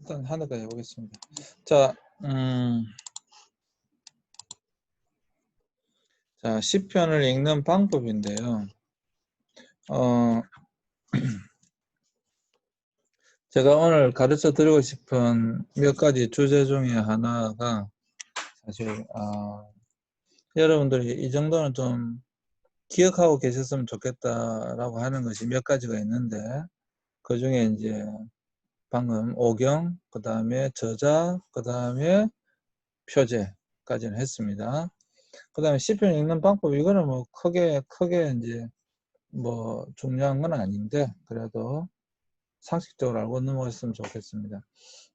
일단 하나까지 해보겠습니다. 자, 음, 자, 시편을 읽는 방법인데요. 어, 제가 오늘 가르쳐 드리고 싶은 몇 가지 주제 중에 하나가 사실, 아, 여러분들이 이 정도는 좀 기억하고 계셨으면 좋겠다라고 하는 것이 몇 가지가 있는데, 그 중에 이제 방금 오경, 그 다음에 저자, 그 다음에 표제까지는 했습니다. 그 다음에 시편 읽는 방법, 이거는 뭐 크게, 크게 이제 뭐 중요한 건 아닌데, 그래도 상식적으로 알고 넘어갔으면 좋겠습니다.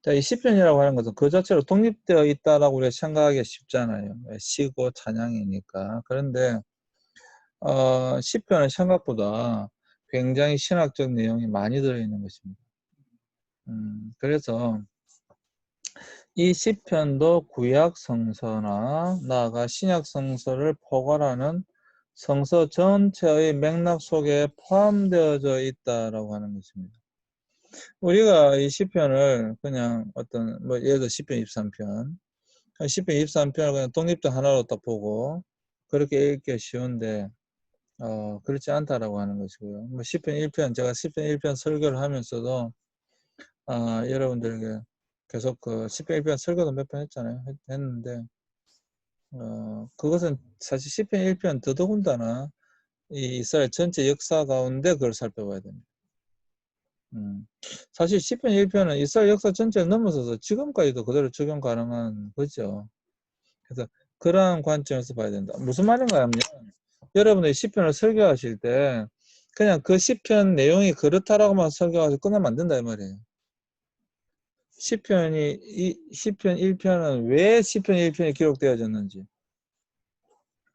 자, 이 시편이라고 하는 것은 그 자체로 독립되어 있다라고 우리가 생각하기 쉽잖아요. 시고 찬양이니까. 그런데, 어, 시편은 생각보다 굉장히 신학적 내용이 많이 들어있는 것입니다. 음, 그래서 이 시편도 구약 성서나 나아가 신약 성서를 포괄하는 성서 전체의 맥락 속에 포함되어져 있다라고 하는 것입니다. 우리가 이 시편을 그냥 어떤 뭐 예를 들어 시편 23편, 시편 23편을 그냥 독립적 하나로 딱 보고 그렇게 읽기 쉬운데 어, 그렇지 않다라고 하는 것이고요. 뭐 시편 1편 제가 시편 1편 설교를 하면서도 아, 여러분들에게 계속 그 10편 1편 설교도 몇번 했잖아요. 했, 했는데, 어, 그것은 사실 10편 1편 더더군다나 이 이스라엘 전체 역사 가운데 그걸 살펴봐야 됩니다. 음, 사실 10편 1편은 이스라엘 역사 전체를 넘어서서 지금까지도 그대로 적용 가능한 거죠. 그래서 그러한 관점에서 봐야 된다. 무슨 말인가 하면 여러분들이 10편을 설교하실 때 그냥 그 10편 내용이 그렇다라고만 설교하고 끝나면 안 된다 이 말이에요. 시편이 이 시편 1편은 왜 시편 1편이 기록되어졌는지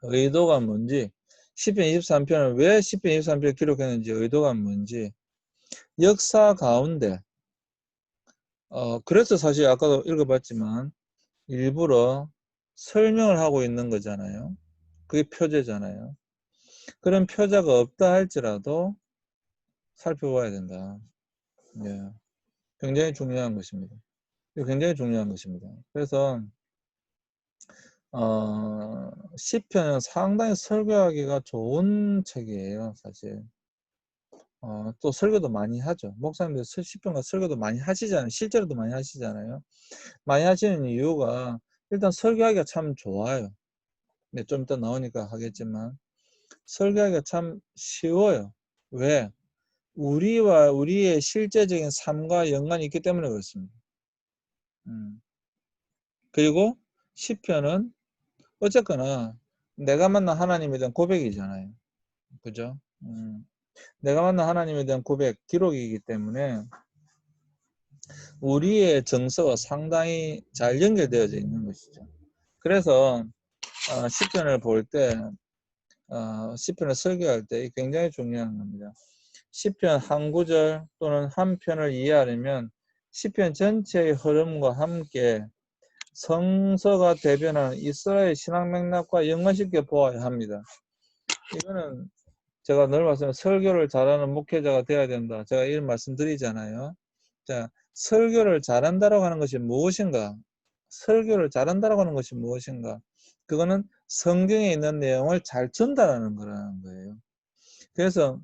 의도가 뭔지 시편 23편은 왜 시편 23편을 기록했는지 의도가 뭔지 역사 가운데 어 그래서 사실 아까도 읽어봤지만 일부러 설명을 하고 있는 거잖아요. 그게 표제잖아요. 그런 표자가 없다 할지라도 살펴봐야 된다. 예. 굉장히 중요한 것입니다. 굉장히 중요한 것입니다. 그래서 어, 시편은 상당히 설교하기가 좋은 책이에요, 사실. 어, 또 설교도 많이 하죠. 목사님들 시편과 설교도 많이 하시잖아요. 실제로도 많이 하시잖아요. 많이 하시는 이유가 일단 설교하기가 참 좋아요. 네, 좀 이따 나오니까 하겠지만 설교하기가 참 쉬워요. 왜? 우리와 우리의 실제적인 삶과 연관이 있기 때문에 그렇습니다. 음. 그리고 시편은 어쨌거나 내가 만난 하나님에 대한 고백이잖아요. 그죠? 음. 내가 만난 하나님에 대한 고백, 기록이기 때문에 우리의 정서와 상당히 잘 연결되어져 있는 것이죠. 그래서 어, 시편을 볼 때, 어, 시편을 설교할 때 굉장히 중요한 겁니다. 시편 한 구절 또는 한 편을 이해하려면 시편 전체의 흐름과 함께 성서가 대변하는 이스라엘 신앙 맥락과 연관시켜 보아야 합니다. 이거는 제가 늘 말씀 설교를 잘하는 목회자가 되어야 된다. 제가 이런 말씀 드리잖아요. 자, 설교를 잘한다라고 하는 것이 무엇인가? 설교를 잘한다라고 하는 것이 무엇인가? 그거는 성경에 있는 내용을 잘 전달하는 거라는 거예요. 그래서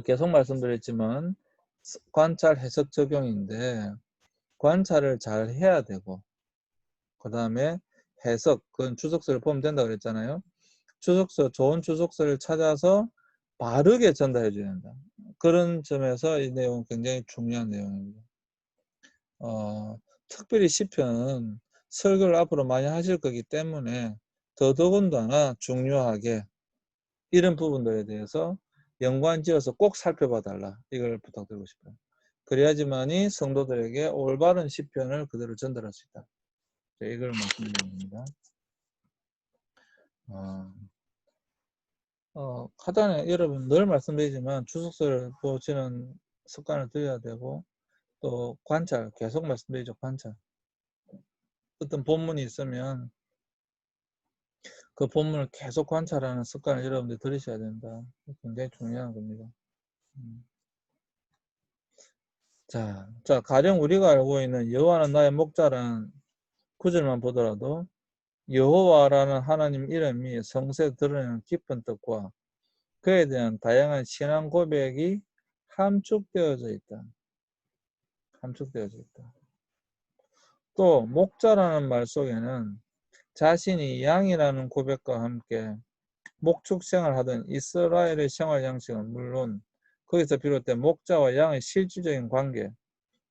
계속 말씀드렸지만 관찰 해석 적용인데 관찰을 잘 해야 되고 그 다음에 해석 그건 주석서를 보면 된다고 그랬잖아요. 주석서 좋은 주석서를 찾아서 바르게 전달해 줘야 된다. 그런 점에서 이 내용은 굉장히 중요한 내용입니다. 어, 특별히 시편은 설교를 앞으로 많이 하실 거기 때문에 더더군다나 중요하게 이런 부분들에 대해서 연관지어서 꼭 살펴봐 달라 이걸 부탁드리고 싶어요. 그래야지만이 성도들에게 올바른 시편을 그대로 전달할 수 있다. 이걸 말씀드립니다. 어, 어, 하단에 여러분 늘 말씀드리지만 주석서를 보시는 습관을 들여야 되고 또 관찰 계속 말씀드리죠 관찰 어떤 본문이 있으면 그 본문을 계속 관찰하는 습관을 여러분들 들으셔야 된다. 굉장히 중요한 겁니다. 음. 자, 자, 가령 우리가 알고 있는 여호와는 나의 목자라는 구절만 보더라도 여호와라는 하나님 이름이 성서에 드러내는 깊은 뜻과 그에 대한 다양한 신앙 고백이 함축되어져 있다. 함축되어져 있다. 또 목자라는 말 속에는 자신이 양이라는 고백과 함께 목축 생활하던 이스라엘의 생활 양식은 물론 거기서 비롯된 목자와 양의 실질적인 관계,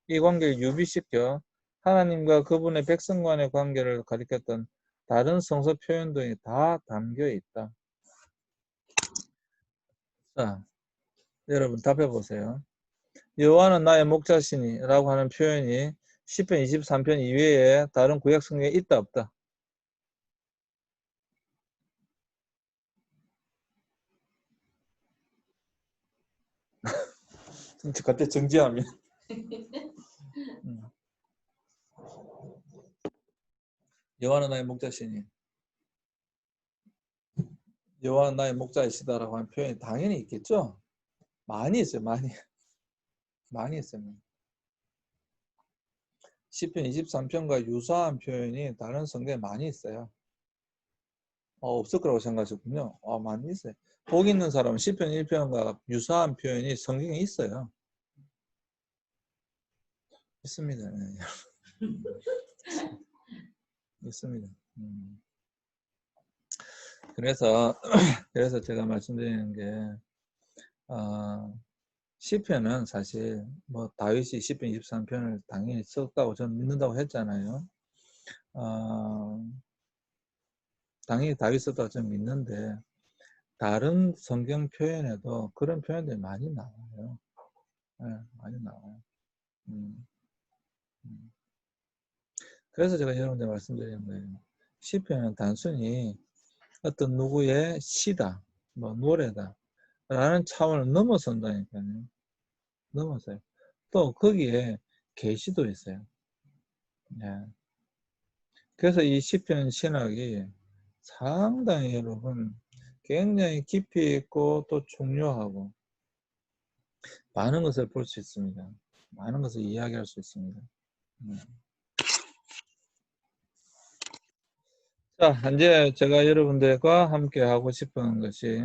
이 관계를 유비시켜 하나님과 그분의 백성 간의 관계를 가리켰던 다른 성서 표현 등이 다 담겨 있다. 자, 여러분 답해 보세요. 여호와는 나의 목자시니라고 하는 표현이 10편 23편 이외에 다른 구약 성경에 있다 없다. 그때 정지하면. 음. 여호와는 나의 목자시니 여호와는 나의 목자이시다라고 하는 표현이 당연히 있겠죠. 많이 있어요, 많이. 많이 있어요. 10편 23편과 유사한 표현이 다른 성경에 많이 있어요. 어, 없을 거라고 생각하셨군요. 어, 많이 있어요. 복 있는 사람은 10편 1편과 유사한 표현이 성경에 있어요. 있습니다. 네. 있습니다. 음. 그래서 그래서 제가 말씀드리는 게 어, 시편은 사실 뭐 다윗이 시편 23편을 당연히 썼다고 저는 믿는다고 했잖아요. 어, 당연히 다윗 썼다고 저는 믿는데 다른 성경 표현에도 그런 표현들이 많이 나와요. 네, 많이 나와요. 음, 음. 그래서 제가 여러분들 말씀드리는 거예요. 시편은 단순히 어떤 누구의 시다, 뭐 노래다, 라는 차원을 넘어선다니까요. 넘어서요. 또 거기에 계시도 있어요. 네. 그래서 이 시편 신학이 상당히 여러분 굉장히 깊이 있고 또 중요하고 많은 것을 볼 수 있습니다. 많은 것을 이야기할 수 있습니다. 음. 자, 이제 제가 여러분들과 함께 하고 싶은 것이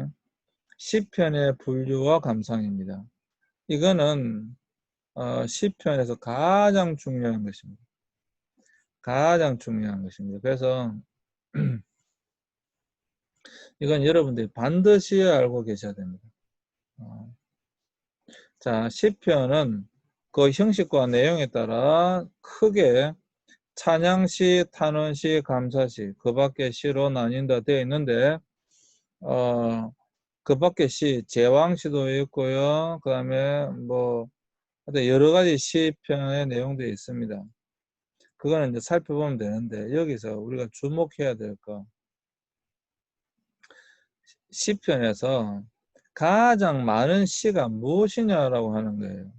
시편의 분류와 감상입니다. 이거는 어, 시편에서 가장 중요한 것입니다. 가장 중요한 것입니다. 그래서 이건 여러분들이 반드시 알고 계셔야 됩니다. 어. 자, 시편은 그 형식과 내용에 따라 크게 찬양시, 탄원시, 감사시 그 밖에 시로 나뉜다 되어 있는데 어, 그 밖에 시, 제왕시도 있고요. 그 다음에 뭐 여러 가지 시편의 내용도 있습니다. 그거는 이제 살펴보면 되는데 여기서 우리가 주목해야 될 거. 시편에서 가장 많은 시가 무엇이냐라고 하는 거예요.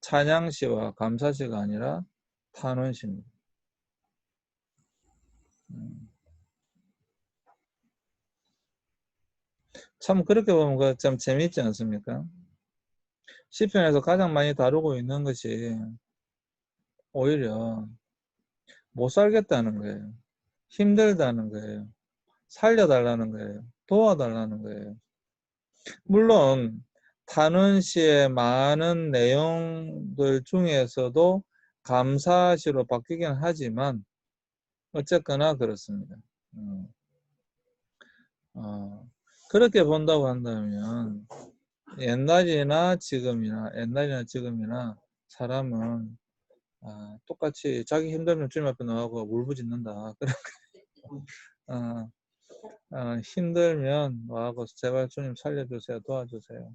찬양시와 감사시가 아니라 탄원시입니다. 음. 참 그렇게 보면 참 재미있지 않습니까? 시편에서 가장 많이 다루고 있는 것이 오히려 못 살겠다는 거예요. 힘들다는 거예요. 살려달라는 거예요. 도와달라는 거예요. 물론 탄원시의 많은 내용들 중에서도 감사시로 바뀌긴 하지만 어쨌거나 그렇습니다. 음. 어, 그렇게 본다고 한다면 옛날이나 지금이나 옛날이나 지금이나 사람은 아, 똑같이 자기 힘들면 주님 앞에 나가고 울부짖는다. 어, 어, 힘들면 와고 제발 주님 살려주세요, 도와주세요.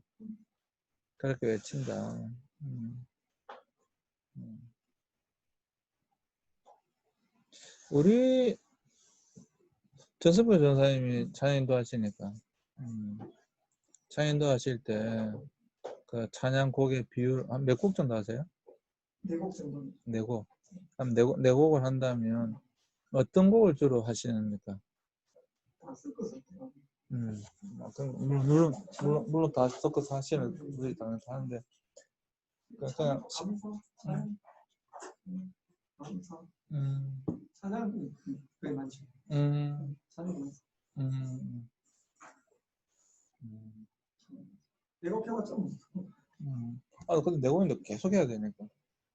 그렇게 외친다. 음. 음. 우리 전승표 전사님이 찬양도 하시니까 음, 찬양도 하실 때 그 찬양 곡의 비율 한 몇 곡 정도 하세요? 네 곡 정도. 네 곡. 그럼 네, 곡, 네 곡을 한다면 어떤 곡을 주로 하시는니까? 해요. 음, 물론, 물론, 물론, 물론 다 섞어서 하시는 분들이 당연히 하는데 그냥- 음, 감사, 음, 찬양이 그게 많죠. 음, 많죠. 음, 음, 내곡표가 좀 음. 아, 근데 내고인도 계속 해야 되니까.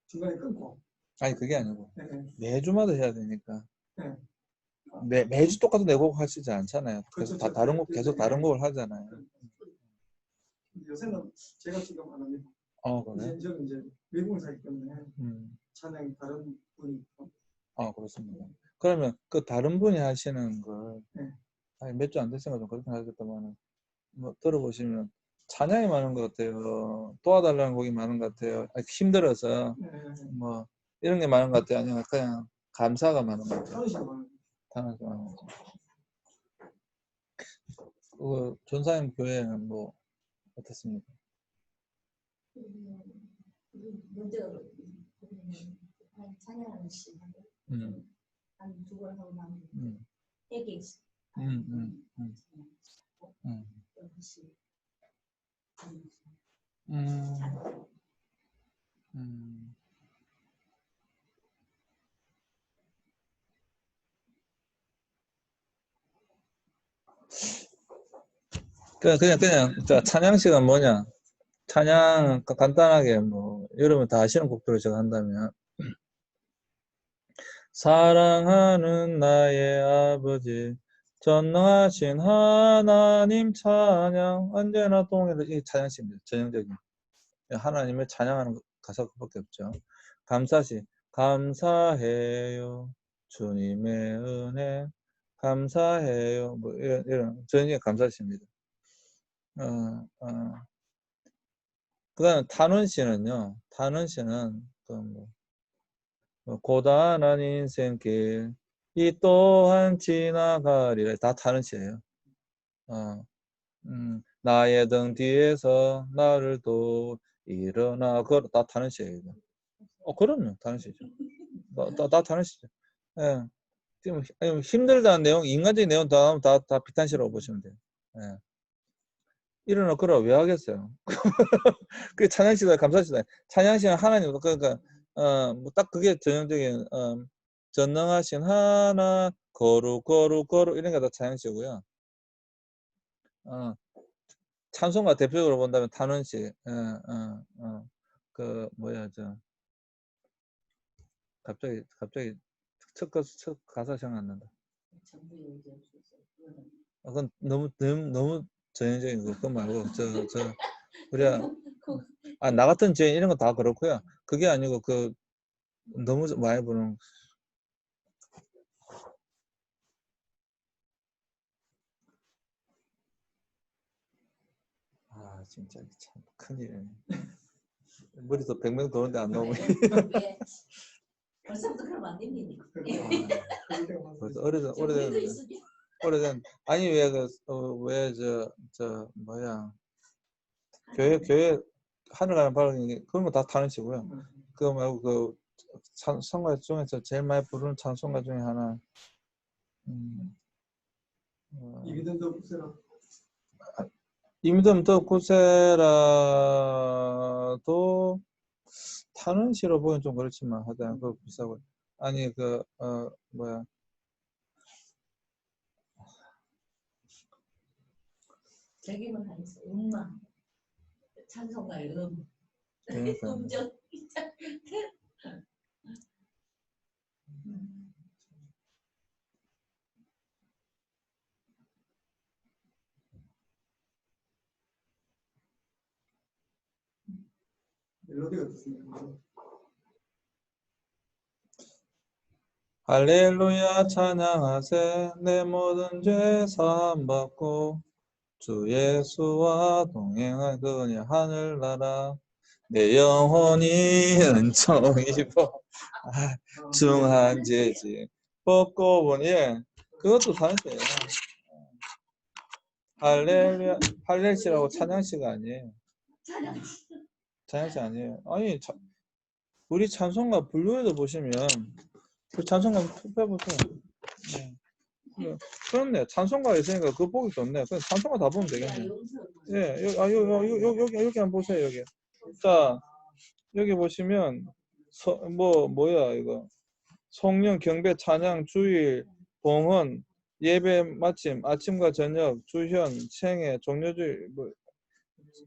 중간에 끊고. 아니, 그게 아니고. 네, 네. 매주마다 해야 되니까. 네. 매, 매주 똑같은 내곡 하시지 않잖아요. 다 그렇죠. 다른 곡, 그- 계속 그- 다른 곡을 하잖아요. 요새는 제가 지금 안 합니다. 어, 그래? 이제 저는 이제 외국을 살기 때문에 음, 찬양이 다른 분이 있고 어, 그렇습니다. 그러면 그 다른 분이 하시는 걸, 네. 아니, 몇 주 안 됐으니까 좀 그렇긴 하겠다만, 뭐, 들어보시면 찬양이 많은 것 같아요. 도와달라는 곡이 많은 것 같아요. 아니, 힘들어서, 네, 뭐, 이런 게 많은 것 같아요. 아니면 그냥 감사가 많은 것 같아요. 것 같아요. 그, 전사님 교회는 뭐, 어떻습니까? 한 찬양하는 시간에 음, 한두 번 하고 나면 음, 애기 음, 음, 음, 음. 음, 음. 그냥 그냥 그냥 자, 찬양식은 뭐냐? 찬양 가- 간단하게 뭐 여러분 다 아시는 곡들을 제가 한다면 사랑하는 나의 아버지 전능하신 하나님 찬양 언제나 동일한 이 찬양식입니다. 전형적인 하나님을 찬양하는 가사 그밖에 없죠. 감사시 감사해요 주님의 은혜 감사해요 뭐 이런 이런 전형의 감사시입니다. 어, 어. 그 다음 탄원시는요. 탄원시는 그 뭐 뭐 고단한 인생길 이 또한 지나가리라 다 탄원시예요. 어, 음, 나의 등 뒤에서 나를 도 일어나 그거 다 탄원시예요. 이거. 어, 그럼요. 탄원시죠. 다, 다, 다 탄원시죠. 예. 아니, 힘들다는 내용, 인간적인 내용 다 다, 다 비탄시라고 보시면 돼요. 예. 일어나 그러 왜 하겠어요? 그게 찬양시다, 감사시다. 찬양시는 하나님, 그러니까, 어, 뭐 딱 그게 전형적인, 어, 전능하신 하나, 거룩, 거룩, 거룩, 이런 게 다 찬양시고요. 어, 찬송가 대표적으로 본다면 탄원시, 어, 어, 어, 그, 뭐야, 저, 갑자기, 갑자기, 첫, 가- 첫 가사 생각 안 난다. 아, 그건 너무, 너무, 너무 전형적인 거, 그거 말고, 저, 저, 우리가, 아, 나 같은 죄인 이런 거 다 그렇고요. 그게 아니고, 그, 너무 많이 부르는, 아, 진짜 참 큰일이네. 머리도 백명 도는데 안 나오면. 벌써부터 그러면 안 됩니다. 벌써 오래된, 오래된, 오래된, 아니, 왜 그, 어, 왜 저, 저, 뭐야. 교회, 교회, 하늘 가는 바람이, 그런 거다 타는 시고요. 그거 말고 그 찬송가 중에서 제일 많이 부르는 찬송가 중에 하나. 음, 어, 이기던 더 세라. 이미덤 더 구세라도 타는 시로 보기엔 좀 그렇지만 하여튼 그거 비싸고. 아니 그 어 뭐야. 저기만 하면서 음마 찬송가의 음 그러니까 음정 멜로디가 어떻습니까? 할렐루야 찬양하세. 내 모든 죄 사함 받고 주 예수와 동행할 그니 하늘나라. 내 영혼이 은총 입어 아, 중한 죄지. 벗고 보니 예 그것도 다르세요. 할렐루야 할렐시라고 찬양시가 아니에요. 찬양 찬양시 아니에요. 아니 차- 우리 찬송가 분류에도 보시면 그 찬송가 빼보세요. 네. 네. 그렇네 찬송가 있으니까 그거 보기 좋네 그냥 찬송가 다 보면 되겠네 예, 여, 아, 요, 요, 요, 요, 여기, 여기 한번 보세요, 여기. 자, 여기 보시면 서, 뭐 뭐야 이거? 송령 경배 찬양 주일 봉헌 예배 마침 아침과 저녁 주현 생애 종료주일 뭐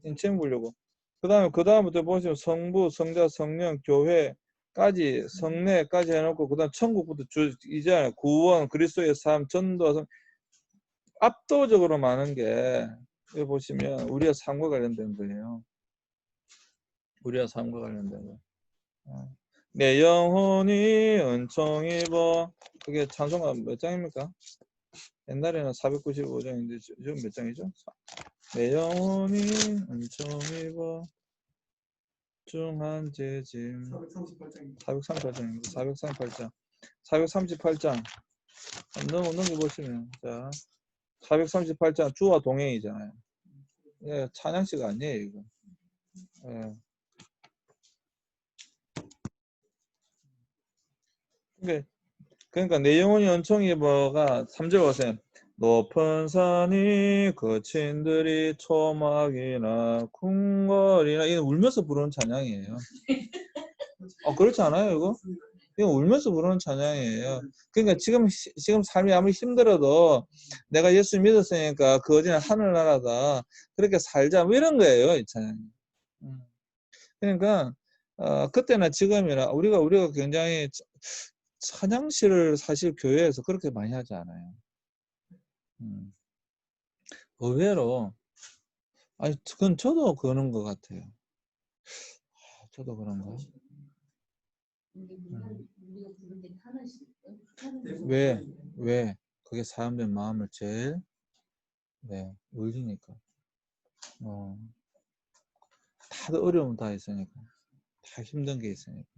인칭 부르고 그 다음에 그 다음부터 보시면 성부 성자 성령 교회까지 성례까지 해놓고 그 다음 천국부터 주 이제 구원 그리스도의 삶 전도 성- 압도적으로 많은 게 여기 보시면 우리의 삶과 관련된 거예요. 우리의 삶과 관련된 거. 어. 내 영혼이 은총 입어 그게 찬송가 몇 장입니까? 옛날에는 495장인데 지금 몇 장이죠? 내 영혼이 은총 입어 중한 재짐 438장입니다. 438장입니다. 438장. 438장. 넘어 넘겨보시면 자 438장 주와 동행이잖아요. 예, 찬양시가 아니에요 이거. 예. 그게 그러니까 내 영혼이 은총이 뭐가 3절 보세요. 높은 산이 거친들이 초막이나 궁궐이나 이건 울면서 부르는 찬양이에요. 어 그렇지 않아요 이거? 이거 울면서 부르는 찬양이에요. 그러니까 지금 시- 지금 삶이 아무리 힘들어도 내가 예수 믿었으니까 그 어디는 하늘나라다 그렇게 살자 뭐 이런 거예요 이 찬양이. 음. 그러니까 어, 그때나 지금이나 우리가 우리가 굉장히 차- 찬양시를 사실 교회에서 그렇게 많이 하지 않아요. 음. 의외로 아니 그건 저도 그러는 것 같아요. 아, 저도 그런가? 시- 왜? 왜? 그게 사람들 마음을 제일 네 울리니까. 어. 다들 어려움 다 있으니까. 다 힘든 게 있으니까.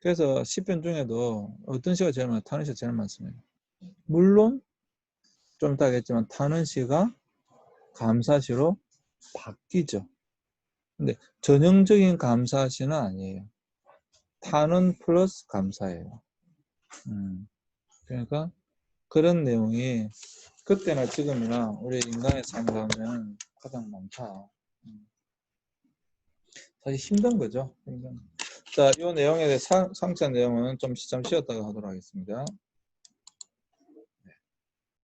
그래서 시편 중에도 어떤 시가 제일 많아요? 타는 시가 제일 많습니다. 물론 좀 이따 하겠지만 타는 시가 감사시로 바뀌죠. 근데 전형적인 감사시는 아니에요. 타는 플러스 감사예요. 음. 그러니까 그런 내용이 그때나 지금이나 우리 인간의 삶 가운데는 가장 많다. 음. 사실 힘든 거죠. 힘든. 자, 이 내용에 대해 상, 상세 내용은 좀 시점 쉬었다가 하도록 하겠습니다.